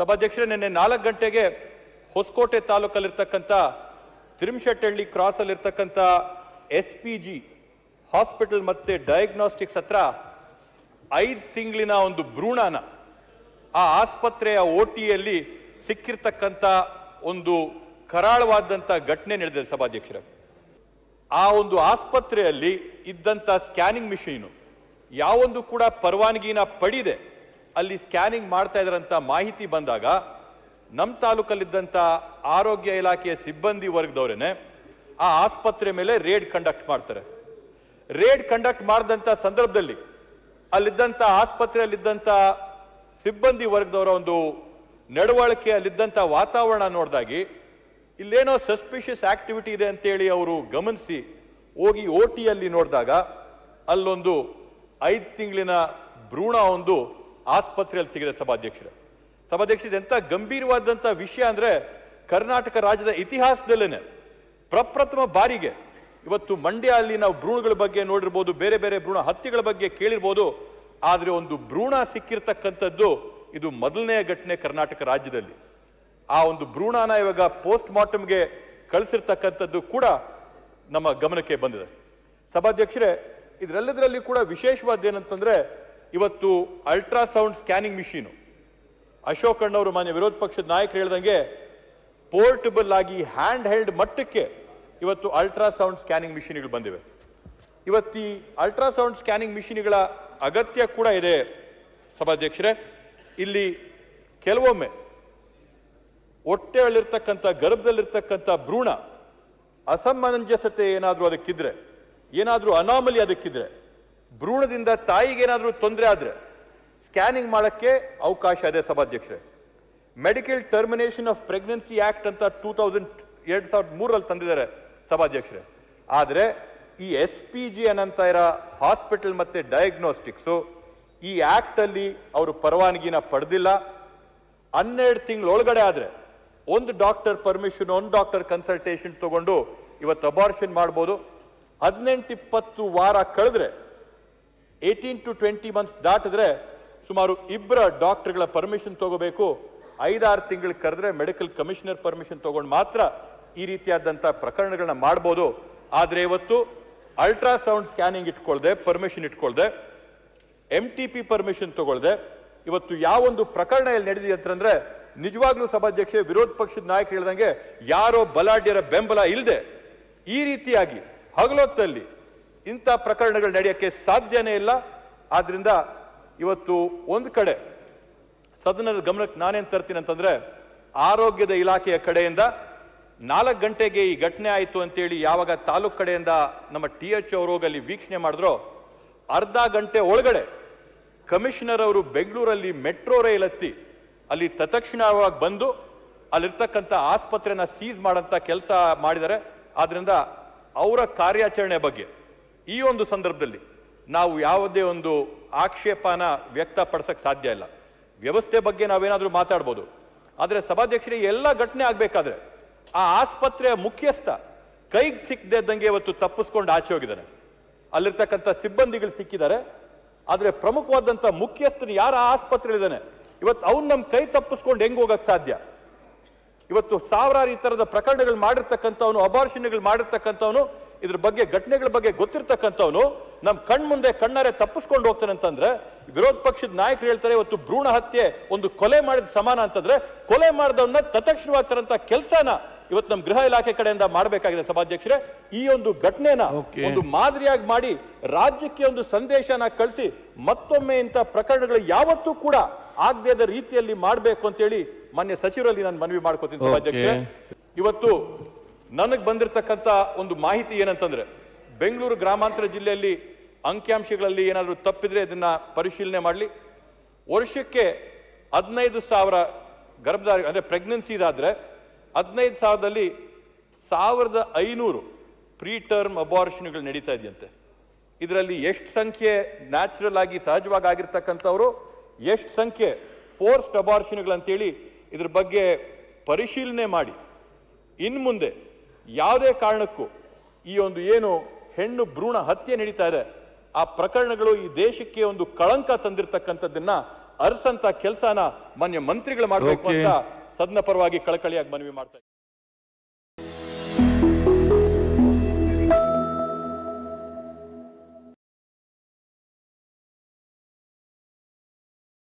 ಸಭಾಧ್ಯಕ್ಷರೇ, ನಿನ್ನೆ ನಾಲ್ಕು ಗಂಟೆಗೆ ಹೊಸಕೋಟೆ ತಾಲೂಕಲ್ಲಿರ್ತಕ್ಕಂಥ ತಿರುಮಶೆಟ್ಟಹಳ್ಳಿ ಕ್ರಾಸಲ್ಲಿರ್ತಕ್ಕಂಥ ಎಸ್ ಪಿ ಜಿ ಹಾಸ್ಪಿಟಲ್ ಮತ್ತು ಡಯಾಗ್ನೋಸ್ಟಿಕ್ಸ್ ಹತ್ರ ಐದು ತಿಂಗಳಿನ ಒಂದು ಭ್ರೂಣನ ಆ ಆಸ್ಪತ್ರೆಯ ಓಟಿಯಲ್ಲಿ ಸಿಕ್ಕಿರ್ತಕ್ಕಂಥ ಒಂದು ಕರಾಳವಾದಂಥ ಘಟನೆ ನಡೆದಿದೆ ಸಭಾಧ್ಯಕ್ಷರ. ಆ ಒಂದು ಆಸ್ಪತ್ರೆಯಲ್ಲಿ ಇದ್ದಂಥ ಸ್ಕ್ಯಾನಿಂಗ್ ಮಿಷೀನು ಯಾವೊಂದು ಕೂಡ ಪರವಾನಗಿನ ಪಡಿದೆ. ಅಲ್ಲಿ ಸ್ಕ್ಯಾನಿಂಗ್ ಮಾಡ್ತಾ ಇದ್ರಂತ ಮಾಹಿತಿ ಬಂದಾಗ ನಮ್ಮ ತಾಲೂಕಲ್ಲಿದ್ದಂಥ ಆರೋಗ್ಯ ಇಲಾಖೆಯ ಸಿಬ್ಬಂದಿ ವರ್ಗದವರೇನೆ ಆ ಆಸ್ಪತ್ರೆ ಮೇಲೆ ರೇಡ್ ಕಂಡಕ್ಟ್ ಮಾಡ್ತಾರೆ. ರೇಡ್ ಕಂಡಕ್ಟ್ ಮಾಡಿದಂಥ ಸಂದರ್ಭದಲ್ಲಿ ಅಲ್ಲಿದ್ದಂಥ ಆಸ್ಪತ್ರೆಯಲ್ಲಿದ್ದಂಥ ಸಿಬ್ಬಂದಿ ವರ್ಗದವರ ಒಂದು ನಡವಳಿಕೆ ಅಲ್ಲಿದ್ದಂಥ ವಾತಾವರಣ ನೋಡಿದಾಗಿ ಇಲ್ಲೇನೋ ಸಸ್ಪಿಷಿಯಸ್ ಆಕ್ಟಿವಿಟಿ ಇದೆ ಅಂತೇಳಿ ಅವರು ಗಮನಿಸಿ ಹೋಗಿ ಓಟಿಯಲ್ಲಿ ಟಿಯಲ್ಲಿ ನೋಡಿದಾಗ ಅಲ್ಲೊಂದು ಐದು ತಿಂಗಳಿನ ಭ್ರೂಣ ಒಂದು ಆಸ್ಪತ್ರೆಯಲ್ಲಿ ಸಿಗಿದೆ ಸಭಾಧ್ಯಕ್ಷರೇ. ಸಭಾಧ್ಯಕ್ಷರು ಎಂಥ ಗಂಭೀರವಾದಂಥ ವಿಷಯ ಅಂದ್ರೆ ಕರ್ನಾಟಕ ರಾಜ್ಯದ ಇತಿಹಾಸದಲ್ಲೇನೆ ಪ್ರಪ್ರಥಮ ಬಾರಿಗೆ ಇವತ್ತು ಮಂಡ್ಯ ಅಲ್ಲಿ ನಾವು ಭ್ರೂಣಗಳ ಬಗ್ಗೆ ನೋಡಿರ್ಬೋದು, ಬೇರೆ ಬೇರೆ ಭ್ರೂಣ ಹತ್ಯೆಗಳ ಬಗ್ಗೆ ಕೇಳಿರ್ಬೋದು. ಆದ್ರೆ ಒಂದು ಭ್ರೂಣ ಸಿಕ್ಕಿರ್ತಕ್ಕಂಥದ್ದು ಇದು ಮೊದಲನೆಯ ಘಟನೆ ಕರ್ನಾಟಕ ರಾಜ್ಯದಲ್ಲಿ. ಆ ಒಂದು ಭ್ರೂಣನ ಇವಾಗ ಪೋಸ್ಟ್ ಮಾರ್ಟಮ್ಗೆ ಕಳಿಸಿರ್ತಕ್ಕಂಥದ್ದು ಕೂಡ ನಮ್ಮ ಗಮನಕ್ಕೆ ಬಂದಿದೆ. ಸಭಾಧ್ಯಕ್ಷರೇ, ಇದರೆಲ್ಲದರಲ್ಲಿ ಕೂಡ ವಿಶೇಷವಾದ ಏನಂತಂದ್ರೆ ಇವತ್ತು ಅಲ್ಟ್ರಾಸೌಂಡ್ ಸ್ಕ್ಯಾನಿಂಗ್ ಮಿಷೀನು ಅಶೋಕ್ ಅಣ್ಣವರು ಮಾನ್ಯ ವಿರೋಧ ಪಕ್ಷದ ನಾಯಕರು ಹೇಳ್ದಂಗೆ ಪೋರ್ಟಬಲ್ ಆಗಿ ಹ್ಯಾಂಡ್ ಹೆಲ್ಡ್ ಮಟ್ಟಕ್ಕೆ ಇವತ್ತು ಅಲ್ಟ್ರಾಸೌಂಡ್ ಸ್ಕ್ಯಾನಿಂಗ್ ಮಿಷಿನ್ಗಳು ಬಂದಿವೆ. ಇವತ್ತು ಈ ಅಲ್ಟ್ರಾಸೌಂಡ್ ಸ್ಕ್ಯಾನಿಂಗ್ ಮಿಷಿನ್ಗಳ ಅಗತ್ಯ ಕೂಡ ಇದೆ, ಸಭಾಧ್ಯಕ್ಷರೇ. ಇಲ್ಲಿ ಕೆಲವೊಮ್ಮೆ ಹೊಟ್ಟೆಯಲ್ಲಿರ್ತಕ್ಕಂಥ, ಗರ್ಭದಲ್ಲಿರ್ತಕ್ಕಂಥ ಭ್ರೂಣ ಅಸಮಂಜಸತೆ ಏನಾದರೂ ಅದಕ್ಕಿದ್ರೆ, ಏನಾದರೂ ಅನಾಮಲಿ ಅದಕ್ಕಿದ್ರೆ ಭ್ರೂಣದಿಂದ ತಾಯಿಗೆ ಏನಾದರೂ ತೊಂದರೆ ಆದರೆ ಸ್ಕ್ಯಾನಿಂಗ್ ಮಾಡೋಕ್ಕೆ ಅವಕಾಶ ಇದೆ ಸಭಾಧ್ಯಕ್ಷರೇ. Medical termination of pregnancy act ಅಂತ ಟೂ ತೌಸಂಡ್ ಎರಡು ಸಾವಿರದ ಮೂರಲ್ಲಿ ತಂದಿದ್ದಾರೆ ಸಭಾಧ್ಯಕ್ಷರೇ. ಆದರೆ ಈ ಎಸ್ ಪಿ ಜಿ ಅನ್ನಂತ ಇರೋ ಹಾಸ್ಪಿಟಲ್ ಮತ್ತು ಡಯಾಗ್ನೋಸ್ಟಿಕ್ಸು, ಈ ಆ್ಯಕ್ಟಲ್ಲಿ ಅವರು ಪರವಾನಗಿನ ಪಡೆದಿಲ್ಲ. ಹನ್ನೆರಡು ತಿಂಗಳ ಒಳಗಡೆ ಆದ್ರೆ ಒಂದು ಡಾಕ್ಟರ್ ಪರ್ಮಿಷನ್, ಒಂದು ಡಾಕ್ಟರ್ ಕನ್ಸಲ್ಟೇಷನ್ ತಗೊಂಡು ಇವತ್ತು ಅಬಾರ್ಷನ್ ಮಾಡ್ಬೋದು. ಹದಿನೆಂಟು ಇಪ್ಪತ್ತು ವಾರ ಕಳೆದ್ರೆ ಏಯ್ಟೀನ್ ಟು ಟ್ವೆಂಟಿ ಮಂತ್ಸ್ ದಾಟಿದ್ರೆ ಸುಮಾರು ಇಬ್ಬರ ಡಾಕ್ಟರ್ಗಳ ಪರ್ಮಿಷನ್ ತಗೋಬೇಕು. ಐದಾರು ತಿಂಗಳು ಕರೆದ್ರೆ ಮೆಡಿಕಲ್ ಕಮಿಷನರ್ ಪರ್ಮಿಷನ್ ತಗೊಂಡು ಮಾತ್ರ ಈ ರೀತಿಯಾದಂಥ ಪ್ರಕರಣಗಳನ್ನ ಮಾಡ್ಬೋದು. ಆದರೆ ಇವತ್ತು ಅಲ್ಟ್ರಾಸೌಂಡ್ ಸ್ಕ್ಯಾನಿಂಗ್ ಇಟ್ಕೊಳ್ದೆ ಪರ್ಮಿಷನ್ ಇಟ್ಕೊಳ್ದೆ ಎಂ ಟಿ ಪಿ ಪರ್ಮಿಷನ್ ತಗೊಳ್ದೆ, ಇವತ್ತು ಯಾವೊಂದು ಪ್ರಕರಣ ಇಲ್ಲಿ ನಡೆದಿದೆ ಅಂತಂದ್ರೆ ನಿಜವಾಗ್ಲೂ ಸಭಾಧ್ಯಕ್ಷೆ ವಿರೋಧ ಪಕ್ಷದ ನಾಯಕ ಹೇಳ್ದಂಗೆ ಯಾರೋ ಬಲಾಢ್ಯರ ಬೆಂಬಲ ಇಲ್ಲದೆ ಈ ರೀತಿಯಾಗಿ ಹಗಲೊತ್ತಲ್ಲಿ ಇಂಥ ಪ್ರಕರಣಗಳು ನಡೆಯಕ್ಕೆ ಸಾಧ್ಯನೇ ಇಲ್ಲ. ಆದ್ದರಿಂದ ಇವತ್ತು ಒಂದು ಕಡೆ ಸದನದ ಗಮನಕ್ಕೆ ನಾನೇನು ತರ್ತೀನಿ ಅಂತಂದ್ರೆ ಆರೋಗ್ಯದ ಇಲಾಖೆಯ ಕಡೆಯಿಂದ ನಾಲ್ಕು ಗಂಟೆಗೆ ಈ ಘಟನೆ ಆಯಿತು ಅಂತೇಳಿ ಯಾವಾಗ ತಾಲೂಕು ಕಡೆಯಿಂದ ನಮ್ಮ ಟಿ ಎಚ್ ಅಲ್ಲಿ ವೀಕ್ಷಣೆ ಮಾಡಿದ್ರೋ ಅರ್ಧ ಗಂಟೆ ಒಳಗಡೆ ಕಮಿಷನರ್ ಅವರು ಬೆಂಗಳೂರಲ್ಲಿ ಮೆಟ್ರೋ ರೈಲ್ ಹತ್ತಿ ಅಲ್ಲಿ ತತ್ಕ್ಷಣವಾಗಿ ಬಂದು ಅಲ್ಲಿರ್ತಕ್ಕಂಥ ಆಸ್ಪತ್ರೆನ ಸೀಸ್ ಮಾಡೋಂಥ ಕೆಲಸ ಮಾಡಿದ್ದಾರೆ. ಆದ್ದರಿಂದ ಅವರ ಕಾರ್ಯಾಚರಣೆ ಬಗ್ಗೆ ಈ ಒಂದು ಸಂದರ್ಭದಲ್ಲಿ ನಾವು ಯಾವುದೇ ಒಂದು ಆಕ್ಷೇಪನ ವ್ಯಕ್ತಪಡಿಸಕ್ ಸಾಧ್ಯ ಇಲ್ಲ. ವ್ಯವಸ್ಥೆ ಬಗ್ಗೆ ನಾವೇನಾದ್ರೂ ಮಾತಾಡ್ಬೋದು. ಆದರೆ ಸಭಾಧ್ಯಕ್ಷರಿಗೆ ಎಲ್ಲ ಘಟನೆ ಆಗ್ಬೇಕಾದ್ರೆ ಆ ಆಸ್ಪತ್ರೆಯ ಮುಖ್ಯಸ್ಥ ಕೈಗೆ ಸಿಕ್ಕದೆ ಇದ್ದಂಗೆ ಇವತ್ತು ತಪ್ಪಿಸ್ಕೊಂಡು ಆಚೆ ಹೋಗಿದ್ದಾನೆ. ಅಲ್ಲಿರ್ತಕ್ಕಂಥ ಸಿಬ್ಬಂದಿಗಳು ಸಿಕ್ಕಿದ್ದಾರೆ. ಆದರೆ ಪ್ರಮುಖವಾದಂತ ಮುಖ್ಯಸ್ಥರು ಯಾರ ಆಸ್ಪತ್ರೆಯಲ್ಲಿದ್ದಾನೆ? ಇವತ್ತು ಅವ್ನು ನಮ್ಮ ಕೈ ತಪ್ಪಿಸ್ಕೊಂಡು ಹೆಂಗ್ ಹೋಗಕ್ ಸಾಧ್ಯ? ಇವತ್ತು ಸಾವಿರಾರು ಈ ತರದ ಪ್ರಕರಣಗಳು ಮಾಡಿರ್ತಕ್ಕಂಥವನು ಅಬಾರ್ಷನ್ಗಳು ಮಾಡಿರ್ತಕ್ಕಂಥವನು ಇದ್ರ ಬಗ್ಗೆ ಘಟನೆಗಳ ಬಗ್ಗೆ ಗೊತ್ತಿರ್ತಕ್ಕಂಥವನು ನಮ್ ಕಣ್ ಮುಂದೆ ಕಣ್ಣಾರೆ ತಪ್ಪಿಸ್ಕೊಂಡು ಹೋಗ್ತಾನೆ ಅಂತಂದ್ರೆ ವಿರೋಧ ಪಕ್ಷದ ನಾಯಕರು ಹೇಳ್ತಾರೆ ಇವತ್ತು ಭ್ರೂಣ ಹತ್ಯೆ ಒಂದು ಕೊಲೆ ಮಾಡಿದ ಸಮಾನ ಅಂತಂದ್ರೆ ಕೊಲೆ ಮಾಡಿದವನ್ನ ತತಕ್ಷಣವಾಗ್ತಾರಂತ ಕೆಲಸನ ಇವತ್ತು ನಮ್ಮ ಗೃಹ ಇಲಾಖೆ ಕಡೆಯಿಂದ ಮಾಡಬೇಕಾಗಿದೆ ಸಭಾಧ್ಯಕ್ಷರೇ. ಈ ಒಂದು ಘಟನೆನ ಒಂದು ಮಾದರಿಯಾಗಿ ಮಾಡಿ ರಾಜ್ಯಕ್ಕೆ ಒಂದು ಸಂದೇಶನ ಕಳಿಸಿ ಮತ್ತೊಮ್ಮೆ ಇಂಥ ಪ್ರಕರಣಗಳು ಯಾವತ್ತೂ ಕೂಡ ಆಗದೇ ಇದ್ದ ರೀತಿಯಲ್ಲಿ ಮಾಡಬೇಕು ಅಂತೇಳಿ ಮಾನ್ಯ ಸಚಿವರಲ್ಲಿ ನಾನು ಮನವಿ ಮಾಡ್ಕೋತೀನಿ ಸಭಾಧ್ಯಕ್ಷರೇ. ಇವತ್ತು ನನಗೆ ಬಂದಿರತಕ್ಕಂಥ ಒಂದು ಮಾಹಿತಿ ಏನಂತಂದ್ರೆ, ಬೆಂಗಳೂರು ಗ್ರಾಮಾಂತರ ಜಿಲ್ಲೆಯಲ್ಲಿ ಅಂಕಿಅಂಶಗಳಲ್ಲಿ ಏನಾದರೂ ತಪ್ಪಿದ್ರೆ ಇದನ್ನ ಪರಿಶೀಲನೆ ಮಾಡಲಿ. ವರ್ಷಕ್ಕೆ ಹದಿನೈದು ಸಾವಿರ ಗರ್ಭಧಾರಿ, ಅಂದರೆ ಪ್ರೆಗ್ನೆನ್ಸಿ ಇದಾದರೆ ಹದಿನೈದು ಸಾವಿರದಲ್ಲಿ ಸಾವಿರದ ಐನೂರು ಪ್ರೀ ಟರ್ಮ್ ಅಬಾರ್ಷನ್ಗಳು ನಡೀತಾ ಇದೆಯಂತೆ. ಇದರಲ್ಲಿ ಎಷ್ಟು ಸಂಖ್ಯೆ ನ್ಯಾಚುರಲ್ ಆಗಿ ಸಹಜವಾಗಿ ಆಗಿರ್ತಕ್ಕಂಥವ್ರು, ಎಷ್ಟು ಸಂಖ್ಯೆ ಫೋರ್ಸ್ಡ್ ಅಬಾರ್ಷನ್ಗಳಂತೇಳಿ ಇದ್ರ ಬಗ್ಗೆ ಪರಿಶೀಲನೆ ಮಾಡಿ. ಇನ್ನು ಮುಂದೆ ಯಾವುದೇ ಕಾರಣಕ್ಕೂ ಈ ಒಂದು ಏನು ಹೆಣ್ಣು ಭ್ರೂಣ ಹತ್ಯೆ ನಡೀತಾ ಇದೆ ಆ ಪ್ರಕರಣಗಳು ಈ ದೇಶಕ್ಕೆ ಒಂದು ಕಳಂಕ ತಂದಿರತಕ್ಕಂಥದ್ದನ್ನ ಅರ್ಸಂತ ಕೆಲಸನ ಮಾನ್ಯ ಮಂತ್ರಿಗಳು ಮಾಡಬೇಕು ಅಂತ ಸದನ ಪರವಾಗಿ ಕಳಕಳಿಯಾಗಿ ಮನವಿ ಮಾಡ್ತಾ ಇದ್ದೀನಿ.